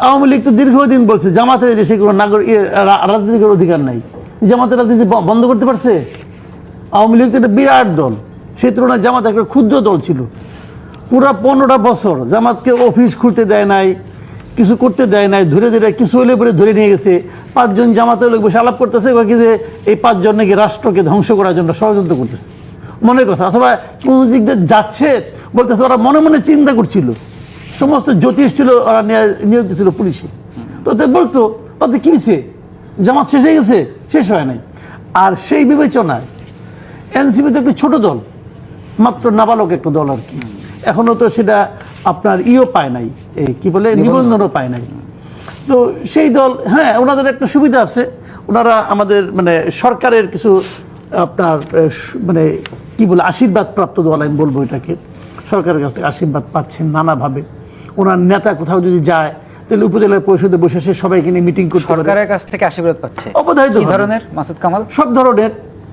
আওয়ামী লীগ তো দীর্ঘদিন বলছে, জামাতের দেশে কোনো নাগরিক রা- রাজনীতির অধিকার নাই। জামাতের রাজনীতি বন্ধ করতে পারছে? আওয়ামী লীগ তো একটা বিরাট দল। সেই তুলনায় জামাত একটা ক্ষুদ্র দল ছিল। পুরা পনেরোটা বছর জামাতকে অফিস খুলতে দেয় নাই, কিছু করতে দেয় নাই, ধরে ধরে কিছু হলে পরে ধরে নিয়ে গেছে। পাঁচজন জামাতের লোক বসে আলাপ করতেছে, বাকি যে এই পাঁচজন নাকি রাষ্ট্রকে ধ্বংস করার জন্য ষড়যন্ত্র করতেছে। মনের কথা, অথবা কোন দিক দিয়ে যাচ্ছে বলতেছে, ওরা মনে মনে চিন্তা করছিল। সমস্ত জ্যোতিষ ছিল ওরা নিয়ে- নিয়োগ ছিল পুলিশে। তো বলতো তাতে কি হয়েছে? জামাত শেষ হয়ে গেছে? শেষ হয় নাই। আর সেই বিবেচনায় এনসিপি তো একটি ছোট দল মাত্র নাবালক একটা দল আর কি। এখনও তো সেটা আপনার ইও পায় নাই এই কি বলে নিবন্ধনও পায় নাই। তো সেই দল হ্যাঁ ওনাদের একটা সুবিধা আছে। ওনারা আমাদের মানে সরকারের কিছু আপনার মানে কি বলে আশীর্বাদ প্রাপ্ত দল আমি বলব এটাকে। সরকারের কাছ থেকে আশীর্বাদ পাচ্ছেন নানাভাবে। ওনার নেতা কোথাও যদি যায় তাহলে উপজেলা পরিষদে বসে সে সবাইকে নিয়ে মিটিং করতে সরকারের কাছ থেকে আশীর্বাদ পাচ্ছে। অবধারিত। ধরনের? মাসুদ কামাল? সব ধরনের।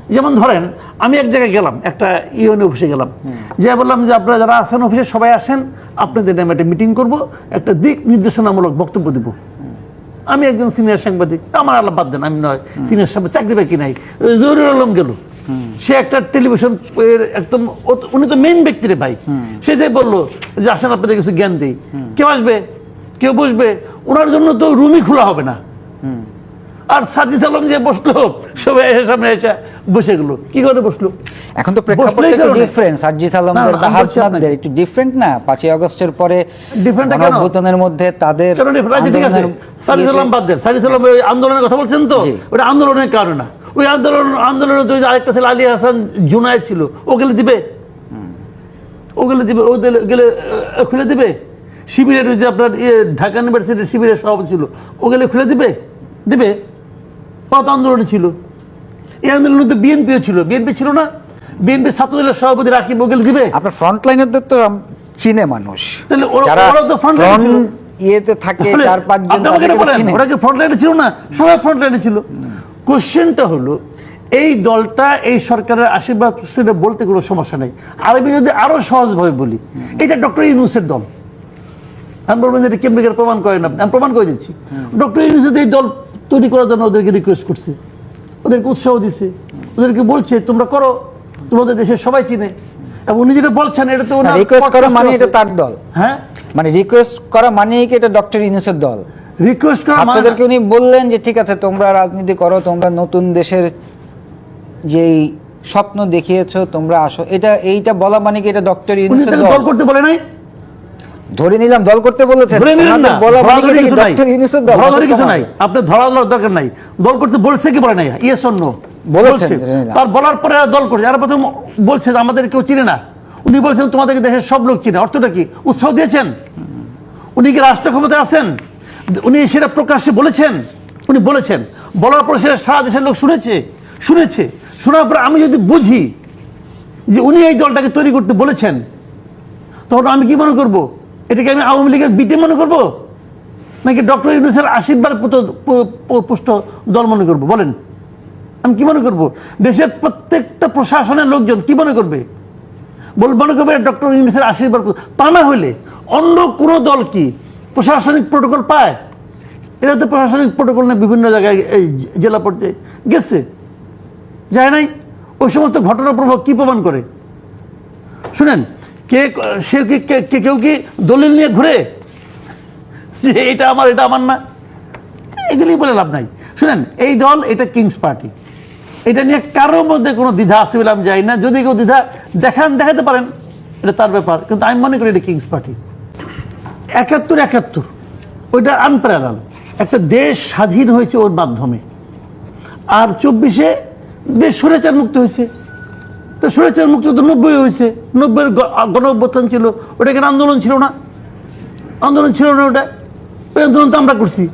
যেমন ধরেন আমি এক জায়গায় গেলাম একটা ইউএন অফিসে গেলাম। যে বললাম যে আপনারা যারা আছেন অফিসে সবাই আসেন আপনাদের নামে একটা মিটিং করব একটা দিক নির্দেশনামূলক বক্তব্য দেব। আমি একজন সিনিয়র সাংবাদিক আমার আল্লাহ বাদ দেন আমি নয়। সিনিয়র সাংবাদিক চাকরি বাকি নাই। জহিরুল আলম গেল। সে একটা টেলিভিশন একদম উনি তো মেইন ব্যক্তি রে ভাই। সে যে বলল যে আসেন আপনাদের কিছু জ্ঞান দিই। কেউ আসবে কেউ বসবে। ওনার জন্য তো রুমই খোলা হবে না। আর যে বসল সবাই এসে সামনে এসে বসে গেলো। কি করে বসল? এখন তো প্রেক্ষাপট বসলেই একটু ডিফারেন্ট বা হাসনাতদের আপনাকে। একটু ডিফারেন্ট না? পাঁচই আগস্টের পরে মধ্যে তাদের ঠিক আছে। বাদ দেন। আন্দোলনের কথা বলছেন তো? ওটা আন্দোলনের কারণে না। ওই আন্দোলন আন্দোলনের তো ওই যে আরেকটা ছেলে আলী হাসান জুনায়েদ ছিল ও গেলে দিবে? ও গেলে দিবে ও গেলে খুলে দিবে? শিবিরের যে আপনার ইয়ে ঢাকা ইউনিভার্সিটির শিবিরের সভাপতি ছিল ও গেলে খুলে দিবে? দিবে? কত আন্দোলনে ছিল? এই আন্দোলনে তো বিএনপিও ছিল বিএনপি ছিল না। বিএনপি ছাত্রদলের সভাপতি রাকিব ও গেলে দিবে? আপনার ফ্রন্ট লাইনারদের তো চিনে মানুষ। তাহলে ওরা- তো ছিল। ইয়েতে থাকে চার চিনে। ওরা কি ফ্রন্ট লাইনে ছিল না? সবাই ফ্রন্ট লাইনে ছিল। কোশ্চেনটা হলো এই দলটা এই সরকারের আশীর্বাদ সেটা বলতে কোনো সমস্যা নেই। আর আমি যদি আরও সহজভাবে বলি এটা ডক্টর ইউনুসের দল। আমি বলবেন এটা কেমনি প্রমাণ করেন আপনি? আমি প্রমাণ করে দিচ্ছি। ডক্টর ইউনুস এই দল তৈরি করার জন্য ওদেরকে রিকোয়েস্ট করছে ওদেরকে উৎসাহ দিছে ওদেরকে বলছে তোমরা করো তোমাদের দেশের সবাই চিনে। এবং উনি যেটা বলছেন এটা তো রিকোয়েস্ট করা মানে এটা তার দল। হ্যাঁ? মানে রিকোয়েস্ট করা মানেই কি এটা ডক্টর ইউনুসের দল? রিকোয়েস্ট করা মানে- ছাত্রদেরকে উনি বললেন যে ঠিক আছে তোমরা রাজনীতি করো তোমরা নতুন দেশের যেই স্বপ্ন দেখিয়েছো তোমরা আসো। এটা এইটা বলা মানে কি এটা ডক্টর ইউনুসের দল? দল করতে বলে নাই? ধরে নিলাম দল করতে বলেছেন। না। বলা মানে কি ডক্টর ইউনুসের দল? কিছু নাই আপনি ধরা দরকার নাই। দল করতে বলছে কি বলে নাই? ইয়েস বলেছেন, ধরে তার বলার পরে দল করছে। আর প্রথম বলছে যে আমাদের কেউ চিনে না। উনি বলছেন তোমাদেরকে দেশের সব লোক চিনে। অর্থটা কি? উৎসাহ দিয়েছেন? উনি কি রাষ্ট্র ক্ষমতায় আছেন? উনি সেটা প্রকাশ্যে বলেছেন। উনি বলেছেন। বলার পরে সেটা সারা দেশের লোক শুনেছে শুনেছে। শোনার পরে আমি যদি বুঝি যে উনি এই দলটাকে তৈরি করতে বলেছেন, তখন আমি কি মনে করব? এটাকে আমি আওয়ামী লীগের বিটে মনে করব? নাকি ডক্টর ইউনুসের আশীর্বাদ পুষ্ট দল মনে করব? বলেন। আমি কি মনে করব? দেশের প্রত্যেকটা প্রশাসনের লোকজন কি মনে করবে? বল মনে করবে ডক্টর ইউনুসের আশীর্বাদ তা না হলে অন্য কোনো দল কি প্রশাসনিক প্রোটোকল পায়। এরা তো প্রশাসনিক প্রোটোকল নিয়ে বিভিন্ন জায়গায় এই জেলা পর্যায়ে গেছে। যায় নাই? ওই সমস্ত ঘটনার প্রভাব কি প্রমাণ করে? শুনেন, কে, সে কি, কে- কেউ কি দলিল নিয়ে ঘুরে? যে এটা আমার এটা আমার না। এগুলি বলে লাভ নাই। শুনেন, এই দল, এটা কিংস পার্টি এটা নিয়ে কারোর মধ্যে কোনো দ্বিধা আছে বলে আমি যাই না। যদি কেউ দ্বিধা দেখান, দেখাতে পারেন, এটা তার ব্যাপার। কিন্তু আমি মনে করি এটা কিংস পার্টি একাত্তর একাত্তর। ওইটা আনপ্যারাল একটা দেশ স্বাধীন হয়েছে ওর মাধ্যমে। আর চব্বিশে দেশ সরেচার মুক্ত হয়েছে। তো সরেচার মুক্ত তো নব্বই হয়েছে। নব্বইয়ের গণ অভ্যুত্থান ছিল। ওটা কেন আন্দোলন ছিল না? আন্দোলন ছিল না ওটা? ওই আন্দোলন তো আমরা করছি।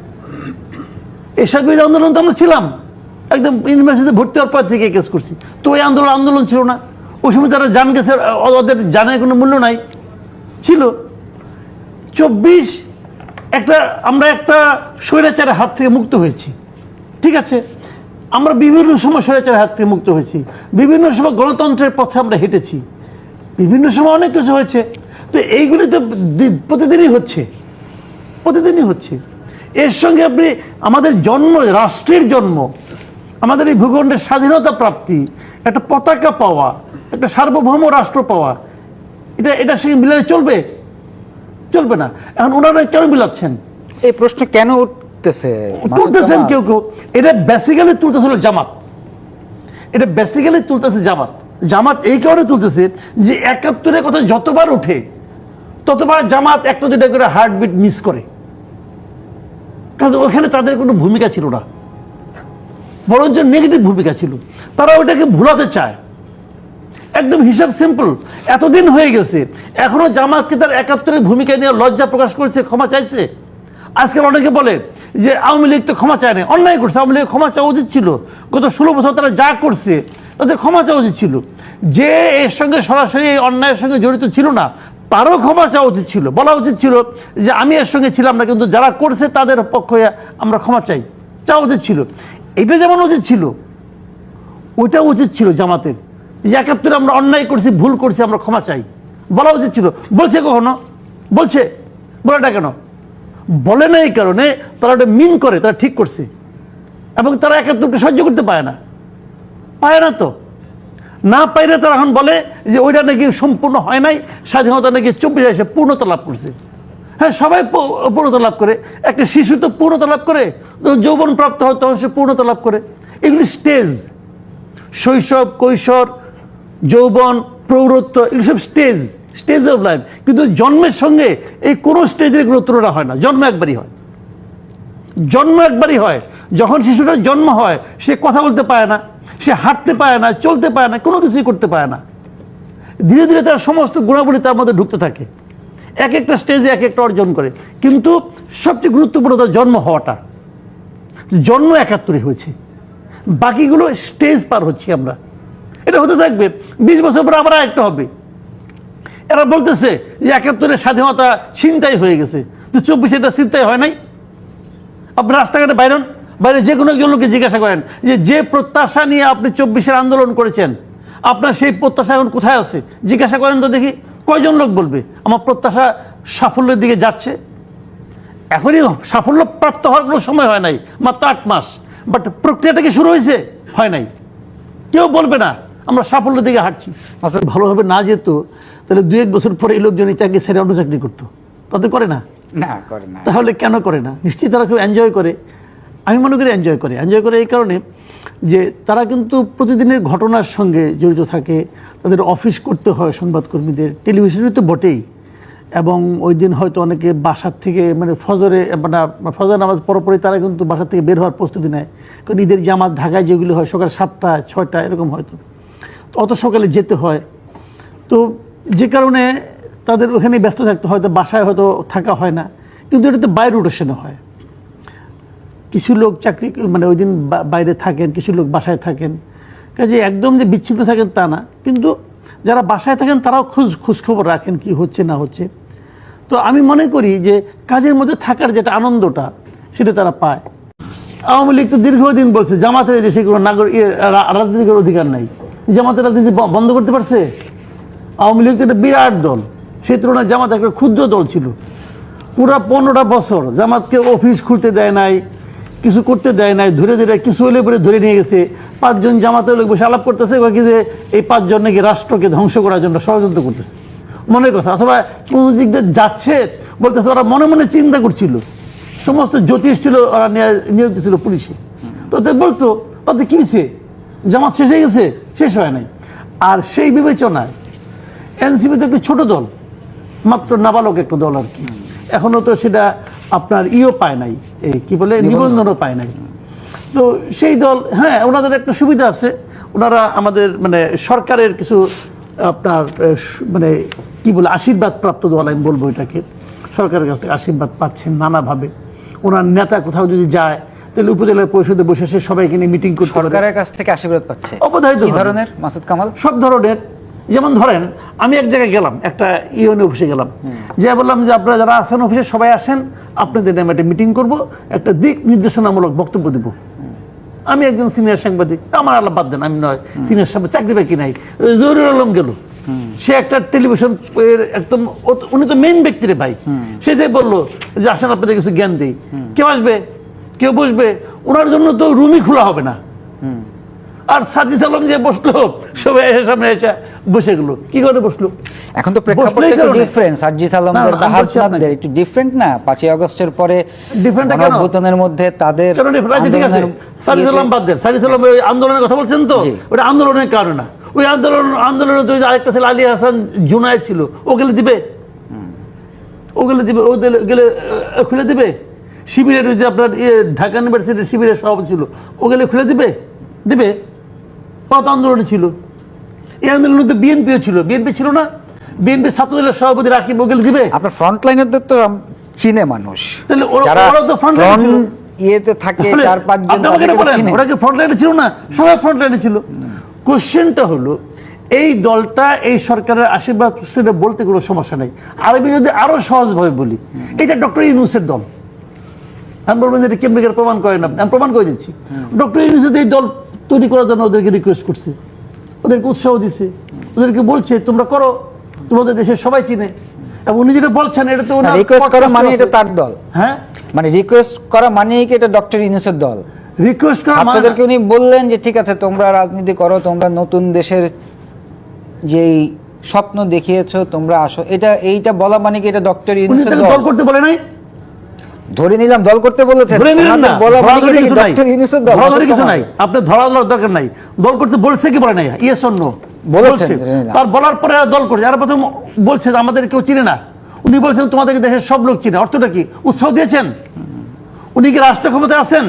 এসব বিরোধী আন্দোলন তো আমরা ছিলাম। একদম ইউনিভার্সিটিতে ভর্তি হওয়ার পর থেকে কেস করছি। তো ওই আন্দোলন আন্দোলন ছিল না। ওই সময় যারা জান গেছে ওদের জানের কোনো মূল্য নাই। ছিল। চব্বিশ একটা, আমরা একটা স্বৈরাচারের হাত থেকে মুক্ত হয়েছি। ঠিক আছে? আমরা বিভিন্ন সময় স্বৈরাচারের হাত থেকে মুক্ত হয়েছি। বিভিন্ন সময় গণতন্ত্রের পথে আমরা হেঁটেছি। বিভিন্ন সময় অনেক কিছু হয়েছে। তো এইগুলি তো প্রতিদিনই হচ্ছে। প্রতিদিনই হচ্ছে। এর সঙ্গে আপনি, আমাদের জন্ম, রাষ্ট্রের জন্ম, আমাদের এই ভূখণ্ডের স্বাধীনতা প্রাপ্তি, একটা পতাকা পাওয়া, একটা সার্বভৌম রাষ্ট্র পাওয়া, এটা, এটার সঙ্গে মিলালে চলবে? চলবে না। এখন ওনারা কেন মিলাচ্ছেন এই প্রশ্ন কেন উঠতেছে? তুলতেছেন কেউ কেউ। এটা বেসিক্যালি তুলতেছে হলো জামাত। এটা বেসিক্যালি তুলতেছে জামাত। জামাত এই কারণে তুলতেছে যে একাত্তরের কথা যতবার ওঠে ততবার জামাত একটা দুটা করে হার্টবিট মিস করে। কারণ ওখানে তাদের কোনো ভূমিকা ছিল না। বরঞ্চ নেগেটিভ ভূমিকা ছিল। তারা ওটাকে ভুলাতে চায়। একদম হিসাব সিম্পল এতদিন হয়ে গেছে। এখনও জামাতকে তার একাত্তরের ভূমিকা নিয়ে লজ্জা প্রকাশ করেছে, ক্ষমা চাইছে? আজকাল অনেকে বলে যে আওয়ামী লীগ তো ক্ষমা চায় না অন্যায় করছে। আওয়ামী লীগ ক্ষমা চাওয়া উচিত ছিল। গত ষোলো বছর তারা যা করছে, তাদের ক্ষমা চাওয়া উচিত ছিল। যে এর সঙ্গে সরাসরি এই অন্যায়ের সঙ্গে জড়িত ছিল না, তারও ক্ষমা চাওয়া উচিত ছিল। বলা উচিত ছিল যে আমি এর সঙ্গে ছিলাম না, কিন্তু যারা করছে তাদের পক্ষে আমরা ক্ষমা চাই। চাওয়া উচিত ছিল। এটা যেমন উচিত ছিল ওইটা উচিত ছিল জামাতের। একাত্তরে আমরা অন্যায় করছি, ভুল করছি, আমরা ক্ষমা চাই। বলা উচিত ছিল, বলছে কখনো? বলছে। বলাটা কেন? বলে না এই কারণে তারা ওটা মিন করে, তারা ঠিক করছে। এবং তারা একাত্তরকে সহ্য করতে পারে না। পায় না তো। না পাইলে তারা এখন বলে যে ওইটা নাকি সম্পূর্ণ হয় নাই, স্বাধীনতা নাকি চব্বিশ এসে পূর্ণতা লাভ করছে। হ্যাঁ সবাই পূর্ণতা লাভ করে। একটা শিশু তো পূর্ণতা লাভ করে যৌবন প্রাপ্ত হয় তখন সে পূর্ণতা লাভ করে। এগুলি স্টেজ। শৈশব, কৈশোর যৌবন, প্রৌঢ়ত্ব, এগুলো সব স্টেজ স্টেজ অফ লাইফ কিন্তু জন্মের সঙ্গে এই কোনো স্টেজের কোনো তুলনা হয় না। জন্ম একবারই হয়। জন্ম একবারই হয়। যখন শিশুটার জন্ম হয়, সে কথা বলতে পারে না, সে হাঁটতে পারে না, চলতে পারে না, কোনো কিছুই করতে পারে না। ধীরে ধীরে তার সমস্ত গুণাবলী তার মধ্যে ঢুকতে থাকে। এক একটা স্টেজে এক একটা অর্জন করে। কিন্তু সবচেয়ে গুরুত্বপূর্ণ তার জন্ম হওয়াটা। জন্ম একাত্তরে হয়েছে। বাকিগুলো স্টেজ পার হচ্ছি আমরা। এটা হতে থাকবে। বিশ বছর পর আবার একটা হবে। এরা বলতেছে যে একাত্তরের স্বাধীনতা চিন্তাই হয়ে গেছে। তো চব্বিশে এটা চিন্তাই হয় নাই? আপনি রাস্তাঘাটে বাইরন বাইরে যে কোনো একজন লোককে জিজ্ঞাসা করেন যে যে প্রত্যাশা নিয়ে আপনি চব্বিশের আন্দোলন করেছেন, আপনার সেই প্রত্যাশা এখন কোথায় আছে? জিজ্ঞাসা করেন তো দেখি, কয়জন লোক বলবে, আমার প্রত্যাশা সাফল্যের দিকে যাচ্ছে। এখনই সাফল্য প্রাপ্ত হওয়ার কোনো সময় হয় নাই, মাত্র আট মাস। বাট প্রক্রিয়াটা কি শুরু হয়েছে? হয় নাই। কেউ বলবে না। আমরা সাফল্যের দিকে হাঁটছি। আচ্ছা। ভালোভাবে না যেত তাহলে দু এক বছর পরে এই লোকজন এই চাকরি ছেড়ে অন্য চাকরি করতো। তাতে করে না? না করে না। তাহলে কেন করে না? নিশ্চয়ই তারা খুব এনজয় করে। আমি মনে করি এনজয় করে। এনজয় করে এই কারণে যে তারা কিন্তু প্রতিদিনের ঘটনার সঙ্গে জড়িত থাকে। তাদের অফিস করতে হয় সংবাদকর্মীদের। টেলিভিশনে তো বটেই। এবং ওই দিন হয়তো অনেকে বাসার থেকে মানে ফজরে মানে ফজর নামাজ পরপরই তারা কিন্তু বাসার থেকে বের হওয়ার প্রস্তুতি নেয়। কারণ ঈদের জামাত ঢাকায় যেগুলি হয় সকাল সাতটা ছয়টা এরকম হয়তো। অত সকালে যেতে হয়। তো যে কারণে তাদের ওখানে ব্যস্ত থাকতে হয়তো বাসায় হয়তো থাকা হয় না। কিন্তু এটা তো বাই রোটেশনে হয়। কিছু লোক চাকরি মানে ওই দিন বাইরে থাকেন, কিছু লোক বাসায় থাকেন। কাজে একদম যে বিচ্ছিন্ন থাকেন তা না। কিন্তু যারা বাসায় থাকেন তারাও খোঁজ, খোঁজখবর রাখেন কি হচ্ছে, না হচ্ছে। তো আমি মনে করি যে কাজের মধ্যে থাকার যেটা আনন্দটা, সেটা তারা পায়। আওয়ামী লীগ তো দীর্ঘদিন বলছে, জামাতের দেশে কোনো নাগরিক রা- রাজনীতির অধিকার নাই। জামাতের রাজনীতি বন্ধ করতে পারছে? আওয়ামী লীগ একটা বিরাট দল। সেই তুলনায় জামাত একটা ক্ষুদ্র দল ছিল। পুরা পনেরোটা বছর জামাতকে অফিস খুলতে দেয় নাই, কিছু করতে দেয় নাই, ধরে ধরে কিছু হলে পরে ধরে নিয়ে গেছে। পাঁচজন জামাতের লোক বসে আলাপ করতেছে, বাকি যে এই পাঁচজন নাকি রাষ্ট্রকে ধ্বংস করার জন্য ষড়যন্ত্র করতেছে। মনের কথা, অথবা কোনো দিক দিয়ে যাচ্ছে, বলতেছে ওরা মনে মনে চিন্তা করছিল। সমস্ত জ্যোতিষ ছিল, ওরা নিয়ে- নিয়োগ ছিল পুলিশে। তো বলতো, তাতে কী হয়েছে? জামাত শেষ হয়ে গেছে? শেষ হয় নাই। আর সেই বিবেচনায় এনসিপি তো একটা ছোট দল মাত্র নাবালক একটা দল আর কি। এখনও তো সেটা আপনার ইও পায় নাই এই কি বলে নিবন্ধনও পায় নাই। তো সেই দল হ্যাঁ ওনাদের একটা সুবিধা আছে। ওনারা আমাদের মানে সরকারের কিছু আপনার মানে কি বলে আশীর্বাদ প্রাপ্ত দল আমি বলব এটাকে। সরকারের কাছ থেকে আশীর্বাদ পাচ্ছেন নানাভাবে। ওনার নেতা কোথাও যদি যায় তাহলে উপজেলা পরিষদে বসে সে সবাইকে নিয়ে মিটিং করতে সরকারের কাছ থেকে আশীর্বাদ পাচ্ছে। অবধারিত ধরনের। মাসুদ কামাল? সব ধরনের। যেমন ধরেন আমি এক জায়গায় গেলাম একটা ইউএন অফিসে গেলাম। যে বললাম যে আপনারা যারা আছেন অফিসে সবাই আসেন। আপনাদের নামে একটা মিটিং করব একটা দিক নির্দেশনামূলক বক্তব্য দেব। আমি একজন সিনিয়র সাংবাদিক। আমার আল্লাহ বাদ দেন আমি নয়। সিনিয়র সাংবাদিক চাকরি বাকরি নাই। জরুর আলম গেল। সে একটা টেলিভিশন একদম উনি তো মেইন ব্যক্তি রে ভাই সে যে বলল যে আসেন আপনাদের কিছু জ্ঞান দিই। কেউ আসবে? কেউ বসবে ওনার জন্য তো রুমই খোলা হবে না। আর সাজিস আলম যে বসল সবাই এসে সামনে এসে বসে গেলো। কি করে বসল? এখন তো প্রেক্ষাপটটা একটু ডিফারেন্ট বা। একটু ডিফারেন্ট না? পাঁচই আগস্টের পরে Different টা কেন? মধ্যে তাদের কেন ঠিক আছে। আন্দোলনের বাদ দেন। ওই আন্দোলনের কথা বলছেন তো। ওটা আন্দোলনের কারণে না। ওই আন্দোলন আন্দোলনে তো ওই আরেকটা ছেলে আলী হাসান জুনায়েদ ছিল ও গেলে দিবে? ও গেলে দিবে? ও গেলে খুলে দিবে? শিবিরের যে আপনার ইয়ে ঢাকা ইউনিভার্সিটির শিবিরের সভাপতি ছিল। ও গেলে খুলে দিবে? দিবে? কত আন্দোলনে ছিল? এই আন্দোলনে তো বিএনপিও ছিল। বিএনপি ছিল না। বিএনপি ছাত্রদলের সভাপতি রাকিব ও গেলে দিবে? আপনার ফ্রন্ট লাইনারদের তো চিনে মানুষ। তাহলে ওরা- তো। ইয়েতে থাকে চার বলেন, চিনে। ওরা কি ফ্রন্ট লাইনে ছিল না? সবাই ফ্রন্ট লাইনে ছিল। কোশ্চেনটা হলো এই দলটা এই সরকারের আশীর্বাদ সেটা বলতে কোনো সমস্যা নেই। আর আমি যদি আরও সহজভাবে বলি এটা ডক্টর ইউনুসের দল। আমি বলবেন যে এটা কেমনি করে প্রমাণ করেন আপনি? আমি প্রমাণ করে দিচ্ছি। ডক্টর ইউনুস এই দল তৈরি করার জন্য ওদেরকে রিকোয়েস্ট করছে। ওদেরকে উৎসাহ দিছে। ওদেরকে বলছে তোমরা করো। তোমাদের দেশের সবাই চিনে। এবং উনি যেটা বলছেন এটা তো রিকোয়েস্ট করা মানে এটা তার দল। হ্যাঁ? মানে রিকোয়েস্ট করা মানেই কি এটা ডক্টর ইউনুসের দল? রিকোয়েস্ট করা মানে- ছাত্রদেরকে উনি বললেন যে ঠিক আছে তোমরা রাজনীতি করো তোমরা নতুন দেশের যেই স্বপ্ন দেখিয়েছো তোমরা আসো। এটা এইটা বলা মানে কি এটা ডক্টর উনি ইউনুসের দল দল? করতে বলে নাই? ধরে নিলাম দল করতে বলেছেন। কিছু নাই। দল। আপনি ধরা দরকার নাই। করতে বলছে কি বলে নাই? ইয়েস অন্য বলেছেন, তার বলার পরে দল করছে। আর প্রথম বলছে যে আমাদের কেউ চিনে না। উনি বলছেন তোমাদের দেশের সব লোক চিনে। অর্থটা কি? উৎসাহ দিয়েছেন? উনি কি রাষ্ট্র ক্ষমতায় আছেন?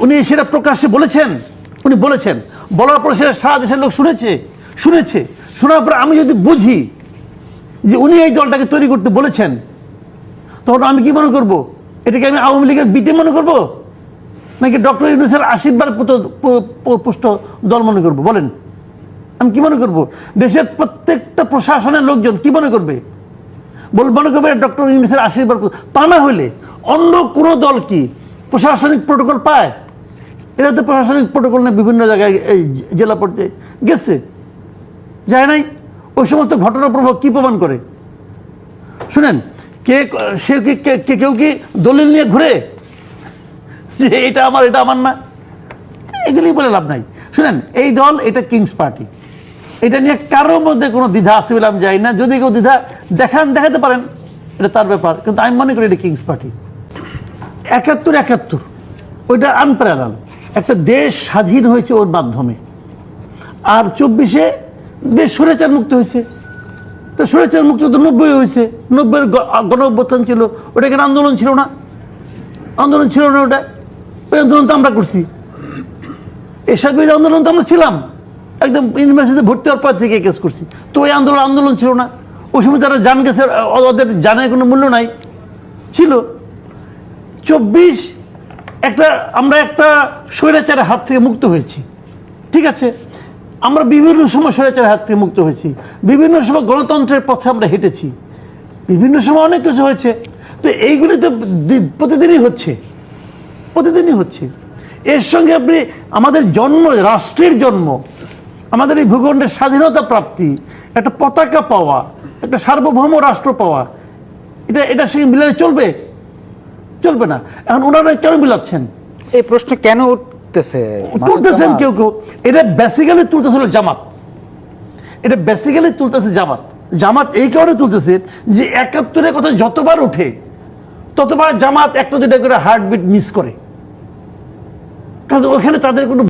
উনি সেটা প্রকাশ্যে বলেছেন? উনি বলেছেন। বলার পরে সেটা সারা দেশের লোক শুনেছে। শুনেছে। শোনার পরে আমি যদি বুঝি যে উনি এই দলটাকে তৈরি করতে বলেছেন তখন আমি কি মনে করব? এটাকে আমি আওয়ামী লীগের বিটে মনে করব? নাকি ডক্টর ইউনুসের আশীর্বাদ পুষ্ট দল মনে করব? বলেন। আমি কি মনে করব? দেশের প্রত্যেকটা প্রশাসনের লোকজন কি মনে করবে? বল মনে করবে ডক্টর ইউনুসের আশীর্বাদ তা না হইলে অন্য কোনো দল কি প্রশাসনিক প্রোটোকল পায়? এরা তো প্রশাসনিক প্রোটোকল নিয়ে বিভিন্ন জায়গায় এই জেলা পর্যায়ে গেছে। যায় নাই? ওই সমস্ত ঘটনার প্রভাব কি প্রমাণ করে? শুনেন কে, সে কি কেউ কি দলিল নিয়ে ঘুরে? যে এটা আমার এটা আমার না। এগুলি বলে লাভ নাই। শুনেন, এই দল, এটা কিংস পার্টি এটা নিয়ে কারোর মধ্যে কোনো দ্বিধা আছে বলে আমি যাই না। যদি কেউ দ্বিধা দেখান, দেখাতে পারেন, এটা তার ব্যাপার। কিন্তু আমি মনে করি এটা কিংস পার্টি একাত্তর একাত্তর। ওইটা আনপ্যারাল একটা দেশ স্বাধীন হয়েছে ওর মাধ্যমে। আর চব্বিশে দেশ সরেচার মুক্ত হয়েছে। তো সরেচার মুক্ত তো নব্বই হয়েছে। নব্বইয়ের গণ অভ্যুত্থান ছিল ওটা কেন আন্দোলন ছিল না। আন্দোলন ছিল না ওটা। ওই আন্দোলন তো আমরা করছি। এসব বিরোধী আন্দোলন তো আমরা ছিলাম। একদম ইউনিভার্সিটিতে ভর্তি হওয়ার পর থেকে কেস করছি। তো ওই আন্দোলন আন্দোলন ছিল না। ওই সময় যারা জান গেছে ওদের জানের কোনো মূল্য নাই। ছিল। চব্বিশ একটা, আমরা একটা স্বৈরাচারের হাত থেকে মুক্ত হয়েছি। ঠিক আছে? আমরা বিভিন্ন সময় স্বৈরাচারের হাত থেকে মুক্ত হয়েছি। বিভিন্ন সময় গণতন্ত্রের পথে আমরা হেঁটেছি। বিভিন্ন সময় অনেক কিছু হয়েছে। তো এইগুলি তো প্রতিদিনই হচ্ছে। প্রতিদিনই হচ্ছে। এর সঙ্গে আপনি, আমাদের জন্ম, রাষ্ট্রের জন্ম, আমাদের এই ভূখণ্ডের স্বাধীনতা প্রাপ্তি, একটা পতাকা পাওয়া, একটা সার্বভৌম রাষ্ট্র পাওয়া, এটা, এটার সঙ্গে মিলালে চলবে? চলবে না। এখন ওনারা কেন মিলাচ্ছেন? এই প্রশ্ন কেন মাসুদ তুলতেছেন কেউ কেউ। এটা বেসিক্যালি তুলতেছে হলো জামাত। এটা বেসিক্যালি তুলতেছে জামাত। জামাত এই কারণে তুলতেছে যে একাত্তরের কথা যতবার ওঠে ততবার জামাত একটা দুটা করে হার্টবিট মিস করে। কারণ ওখানে তাদের কোনো